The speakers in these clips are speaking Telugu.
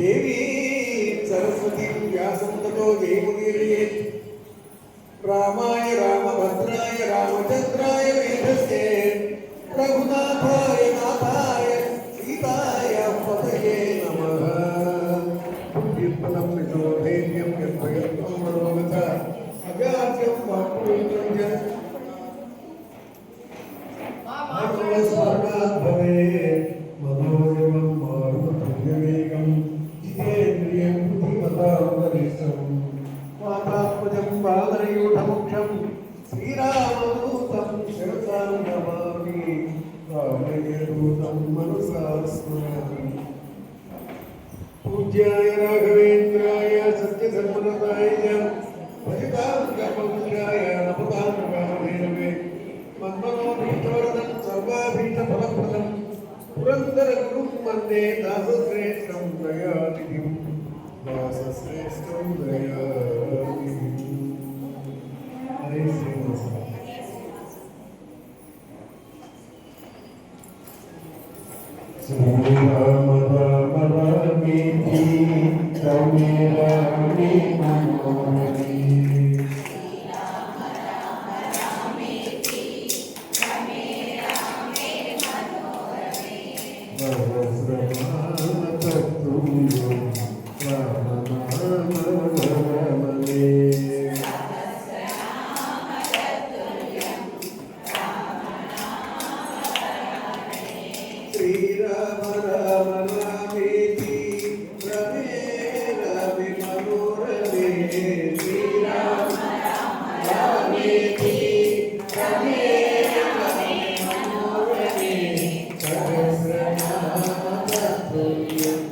தேவி पूज्याय राघवेन्द्राय सत्यधर्मरताय च भजतां कपमुख्याय नमतां कामधेनवे मन्मनोभीष्टवरदं सर्वाभीष्टफलप्रदं पुरन्दरगुरुं वंदे दासश्रेष्ठं दयानिधिं दासश्रेष्ठं दयानिधिम् हरे श्रीनिवास श्रीराम राम Thank you.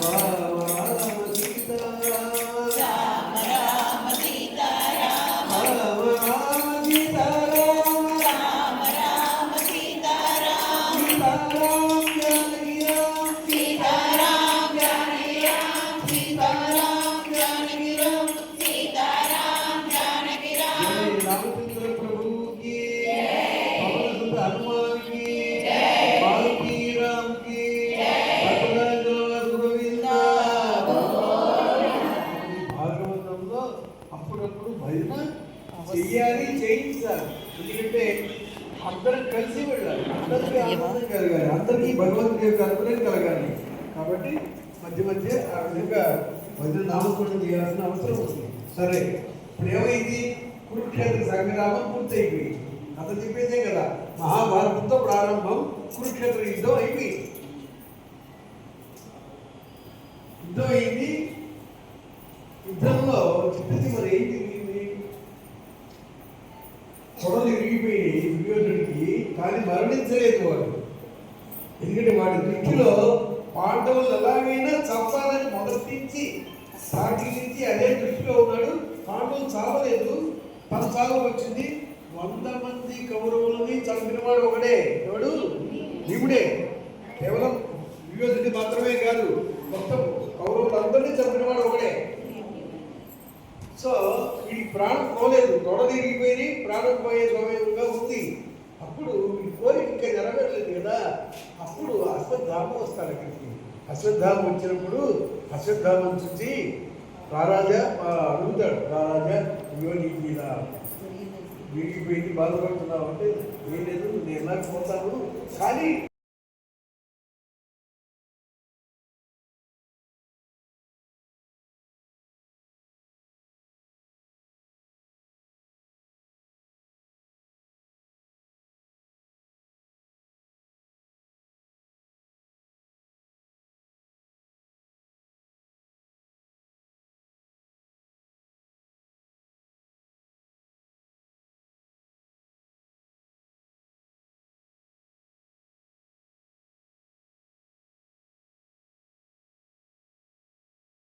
와. చెయ్యాలి చేయించాలి ఎందుకంటే అందరం కలిసి వెళ్ళాలి. అందరికీ ఆనందం కలగాలి. అందరికీ భగవంతుడి యొక్క అనుగ్రహం కలగాలి. కాబట్టి మధ్య మధ్య ఆ విధంగా భజన నామస్మరణ చేయాల్సిన అవసరం వస్తుంది సరే ఇప్పుడు ఏమైంది? కురుక్షేత్ర సంగ్రామం పూర్తయిపోయింది. కథ చెప్పేదే కదా. మహాభారతంతో ప్రారంభం కురుక్షేత్ర యుద్ధం అయిపోయింది. యుద్ధం అయింది. యుద్ధంలో చిట్టది మరి ఏం జరిగింది? కొడలు విరిగిపోయినాయి దుర్యోధనుడికి కానీ మరణించలేదు వాడు. ఎందుకంటే వాడి దృష్టిలో పాండవులు ఎలాగైనా చంపాలని మొదటి నుంచి నుంచి అదే దృష్టిలో ఉన్నాడు. పాండవులు చావలేదు. తన చావు వచ్చింది. వంద మంది కౌరవులని చంపినవాడు ఒకడే. ఎవడు? భీముడే. కేవలం దుర్యోధుడి మాత్రమే కాదు మొత్తం కౌరవులందరినీ చంపినవాడు ఒకడే. ప్రాణం పోలేదు తొడ తిరిగిపోయి ప్రాణం పోయే సమయంగా ఉంది. అప్పుడు ఈ కోరిక ఇంకా నెరవేరలేదు కదా. అప్పుడు అశ్వత్థామ వస్తాడు అక్కడికి. అశ్వత్థామ వచ్చినప్పుడు అశ్వత్థామం చూసి రారాజా అడుగుతాడు రారాజా అయ్యో నీకు ఇలా వీడికి పోయి బాధపడుతున్నావు అంటే ఏం లేదు నేను ఎలా పోతాను. కానీ